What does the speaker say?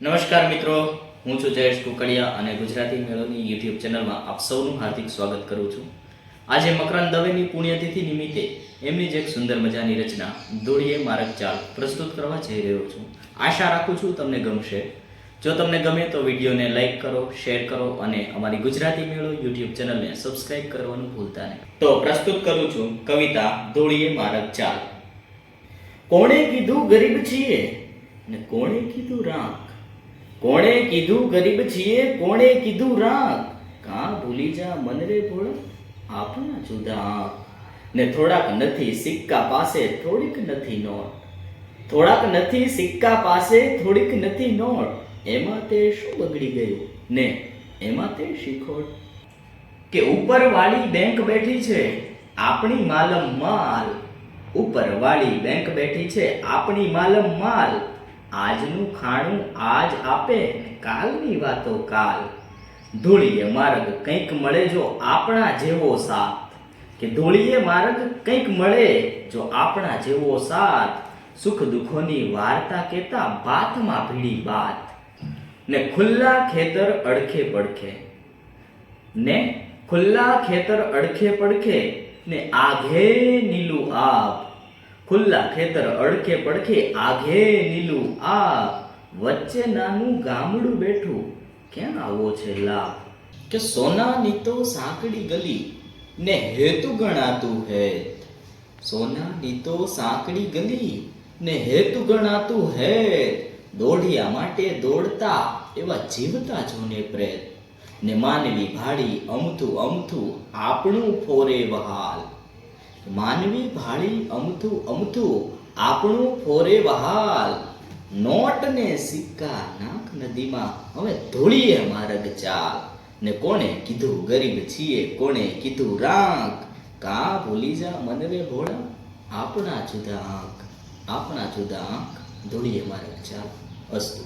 નમસ્કાર મિત્રો, હું છું જયેશ કુકડિયા અને ગુજરાતી મેળોની યુટ્યુબ ચેનલમાં આપ સૌનું હાર્દિક સ્વાગત કરું છું. આજે મકરાન દવેની પુણ્યતિથિ નિમિત્તે એમની જ એક સુંદર મજાની રચના દોડીએ મારક ચાલ પ્રસ્તુત કરવા જઈ રહ્યો છું. આશા રાખું છું તમને ગમશે. જો તમને ગમે તો વિડીયોને લાઈક કરો, શેર કરો અને અમારી ગુજરાતી મેળો યુટ્યુબ ચેનલને સબસ્ક્રાઇબ કરવાનું ભૂલતા નહીં. તો પ્રસ્તુત કરું છું કવિતા દોડીએ મારક ચાલ કોણે કીધું ગરીબ છીએ ને કોણે કીધું રાખ? કોણે કીધું ગરીબ છીએ, કોણે કીધું રાખ કાં ભૂલી જા મન રે ભોળા આપણા જુદા આંખ. ને થોડાક નથી સિક્કા પાસે, થોડીક નથી નોટ. થોડાક નથી સિક્કા પાસે, થોડીક નથી નોટ. એમાં તે શું બગડી ગયું? ને એમાં તે શીખોટ. કે ઉપરવાળી બેંક બેઠી છે, આપણી માલમ માલ. ઉપરવાળી બેંક બેઠી છે, આપણી માલમ માલ. આજનું ખાણું આજ આપે કાલની વાતો કાલ. ધૂળીએ માર્ગ કંઈક મળે જો આપણા જેવો સાથ. કે ધૂળીએ માર્ગ કંઈક મળે જો આપણા જેવો સાથ. સુખ દુઃખોની વાર્તા કહેતા બાતમાં ભીડી બાત. ને ખુલ્લા ખેતર અડખે પડખે. ને ખુલ્લા ખેતર અડખે પડખે ને આઘે નીલું આબ ખુલ્લા ખેતર અડખે પડખે આઘે લીલું આ વચ્ચે નાનું ગામડું બેઠું. ક્યાં આવો છે લાભ? કે સોનાની તો સાંકડી ગલી ને હેતુ ગણાતું હે. સોનાની તો સાંકડી ગલી ને હેતુ ગણાતું હે. દોઢિયા માટે દોડતા એવા જીવતા જોને પ્રેત. ને માનવી ભાડી અમથું અમથું આપણું ફોરે વહાલ. માનવી ભાળી અમથું અમથું, આપણું ફોરે વહાલ. નોટ ને સિક્કા નાક નદીમાં. હવે ધોળીએ માર્ગ ચાલ. ને કોણે કીધું, ગરીબ છીએ. કોણે કીધું રાંક કા ભૂલી જા મન રે ભોળા? આપણા જુદા આંખ. આપણા જુદા આંખ. ધોળીએ માર્ગ ચાલ. અસ્તુ.